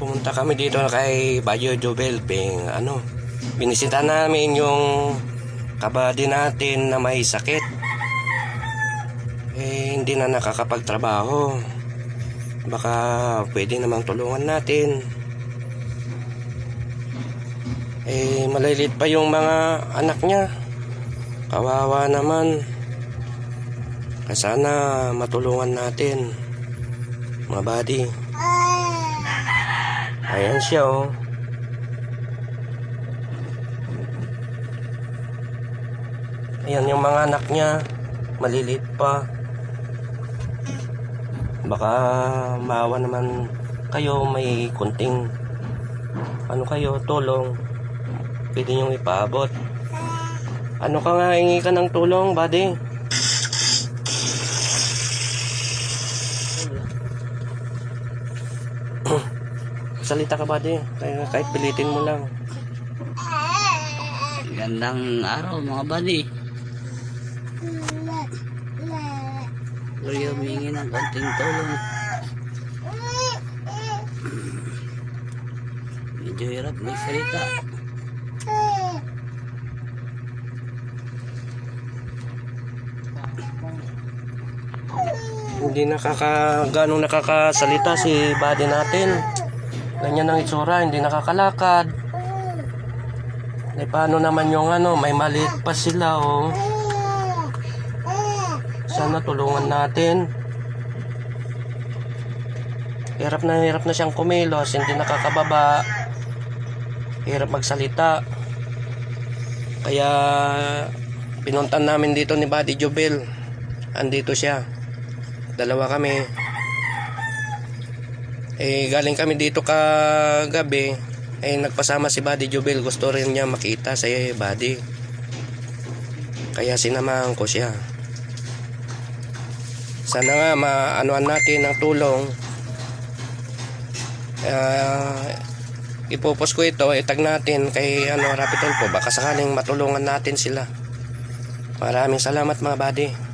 pumunta kami dito kay Bayo Jobel Ping ano binisita namin yung kabady natin na may sakit. Eh hindi na nakakapagtrabaho. Baka pwede namang tulungan natin. Eh maliliit pa yung mga anak niya. Kawawa naman. Sana matulungan natin mga buddy Ayan siya oh. Ayan yung mga anak niya. Maliliit pa. Baka maawa naman kayo may kunting ano kayo, tulong. Pwede niyong ipaabot. Ano ka nga, hingi ka ng tulong, buddy? Salita ka, buddy. Kaya kahit pilitin mo lang. Gandang araw mga buddy. Kuya humingi ng konting tulong. Medyo hirap magsalita. Hindi nakaka ganong nakakasalita si body natin. Ganyan ang itsura, hindi nakakalakad. Eh paano naman yung ano, may maliit pa sila oh. Sana tulungan natin. Hirap na hirap na siyang kumilos, hindi nakakababa. Hirap magsalita. Kaya pinuntan namin dito ni Buddy Jubel. Andito siya. Dalawa kami. Eh, galing kami dito kagabi. Eh, nagpasama si Buddy Jubel. Gusto rin niya makita sa Buddy. Kaya sinamahan ko siya. Sana nga maanuan natin ng tulong. Ah, ipopos ko ito, itag natin kay ano, Rapid po. Baka sakaling matulungan natin sila. Maraming salamat mga buddy.